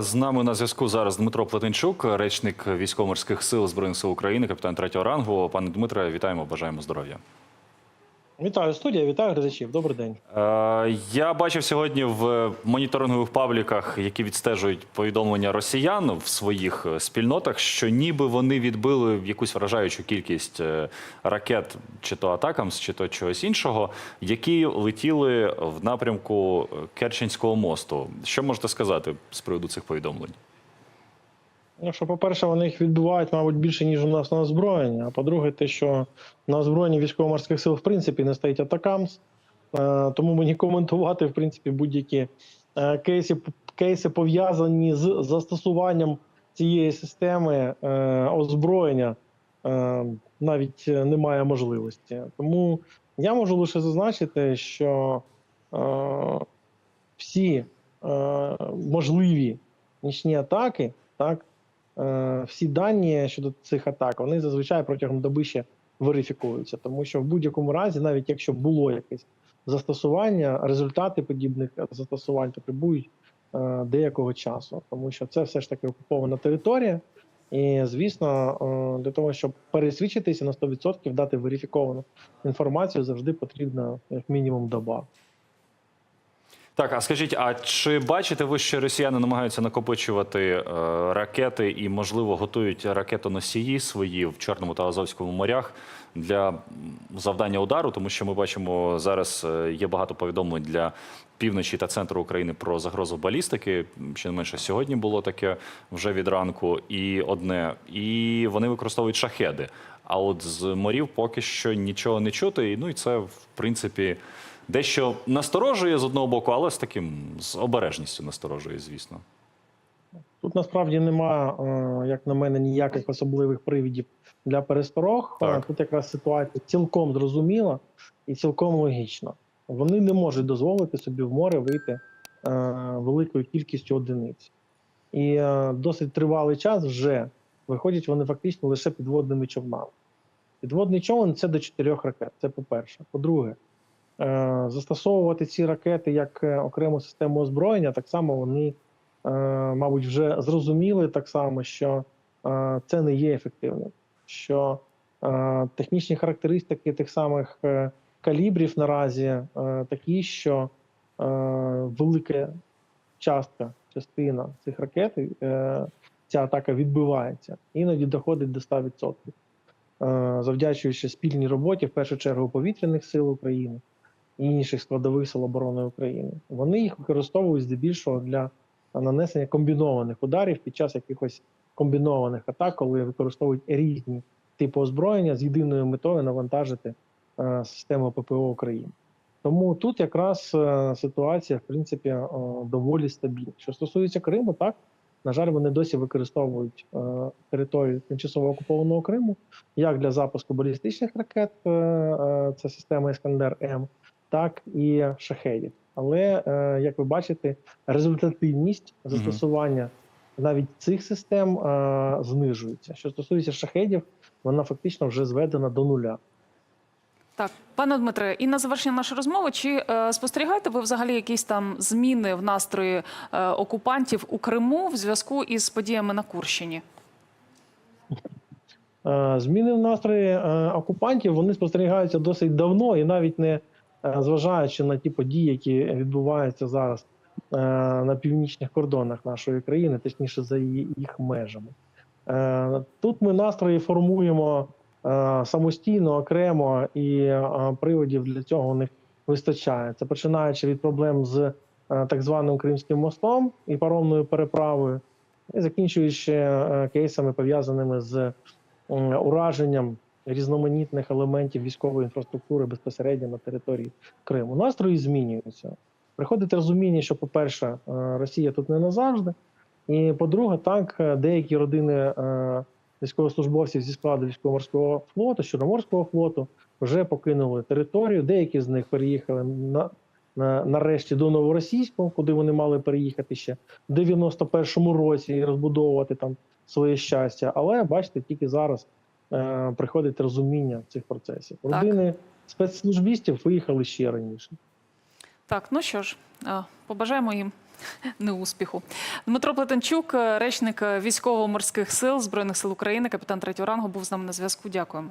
З нами на зв'язку зараз Дмитро Плетенчук, речник військово-морських сил збройних сил України, капітан третього рангу. Пане Дмитре, вітаємо, бажаємо здоров'я. Вітаю студія, вітаю глядачів. Добрий день. Е, я бачив сьогодні в моніторингових пабліках, які відстежують повідомлення росіян в своїх е, спільнотах, що ніби вони відбили якусь вражаючу кількість е, ракет, чи то атакамс, чи то чогось іншого, які летіли в напрямку Керченського мосту. Що можете сказати з приводу цих повідомлень? Ну, що, по-перше, вони їх відбувають, мабуть, більше, ніж у нас на озброєнні. А по-друге, те, що на озброєнні військово-морських сил в принципі не стоїть атакамс, е, тому мені коментувати в принципі будь-які е, кейси, кейси пов'язані з застосуванням цієї системи е, озброєння навіть немає можливості. Тому я можу лише зазначити, що всі можливі нічні атаки, так, всі дані щодо цих атак, вони зазвичай протягом доби ще верифікуються. Тому що в будь-якому разі, навіть якщо було якесь застосування, результати подібних застосувань потребують е, деякого часу, тому що це все ж таки окупована територія. І звісно, е, для того, щоб пересвідчитися на 100%, дати верифіковану інформацію, завжди потрібна як мінімум доба. Так, а скажіть, а чи бачите ви, що росіяни намагаються накопичувати е, ракети і, можливо, готують ракетоносії свої в Чорному та Азовському морях для завдання удару? Тому що ми бачимо зараз е, є багато повідомлень для півночі та центру України про загрозу балістики. Ще не менше сьогодні було таке вже від ранку, і одне, і вони використовують шахеди. А от з морів поки що нічого не чути. І ну і це в принципі дещо насторожує з одного боку, але з таким з обережністю насторожує, звісно. Тут насправді нема, е, як на мене, ніяких особливих привідів для пересторог. Так. Е, Тут якраз ситуація цілком зрозуміла і цілком логічна. Вони не можуть дозволити собі в море вийти е, великою кількістю одиниць. І досить тривалий час вже виходять вони фактично лише підводними човнами. Підводний човен це до чотирьох ракет. Це по-перше. По-друге, застосовувати ці ракети як е, окрему систему озброєння, так само вони е, мабуть, вже зрозуміли так само, що е, це не є ефективним. Що е, технічні характеристики тих самих е, калібрів наразі е, такі, що е, велика частка, частина цих ракет, е, ця атака відбивається, іноді доходить до 100%. Е, завдячуючи спільній роботі, в першу чергу повітряних сил України і інших складових сил оборони України. Вони їх використовують здебільшого для нанесення комбінованих ударів під час якихось комбінованих атак, коли використовують різні типи озброєння з єдиною метою навантажити е, систему ППО України. Тому тут якраз е, ситуація, в принципі, е, доволі стабільна. Що стосується Криму, так на жаль, вони досі використовують територію тимчасово окупованого Криму як для запуску балістичних ракет, це система Іскандер М, так і шахедів. Але е, як ви бачите, результативність застосування навіть цих систем е, знижується. Що стосується шахедів, вона фактично вже зведена до нуля. Так, пане Дмитре, і на завершення нашої розмови, чи е, спостерігаєте ви взагалі якісь там зміни в настрої е, окупантів у Криму в зв'язку із подіями на Курщині? Е, Зміни в настрої е, окупантів вони спостерігаються досить давно, і навіть не зважаючи на ті події, які відбуваються зараз е, на північних кордонах нашої країни, точніше за їх межами. Е, Тут ми настрої формуємо е, самостійно, окремо, і е, приводів для цього у них вистачає. Це починаючи від проблем з е, так званим Кримським мостом і паромною переправою, і закінчуючи е, кейсами пов'язаними з е, ураженням різноманітних елементів військової інфраструктури безпосередньо на території Криму. Настрої змінюються. Приходить розуміння, що, по-перше, е, Росія тут не назавжди, і по-друге, так е, деякі родини е, військовослужбовців зі складу військово-морського флоту, Чорноморського флоту вже покинули територію. Деякі з них переїхали на, на нарешті до новоросійського, куди вони мали переїхати ще в 91-му році і розбудовувати там своє щастя. Але бачите, тільки зараз приходить розуміння цих процесів. Так. Родини спецслужбістів виїхали ще раніше. Так, ну що ж, е, побажаємо їм неуспіху. Дмитро Плетенчук, е, речник е, військово-морських сил Збройних сил України, капітан третього рангу, був з нами на зв'язку. Дякуємо.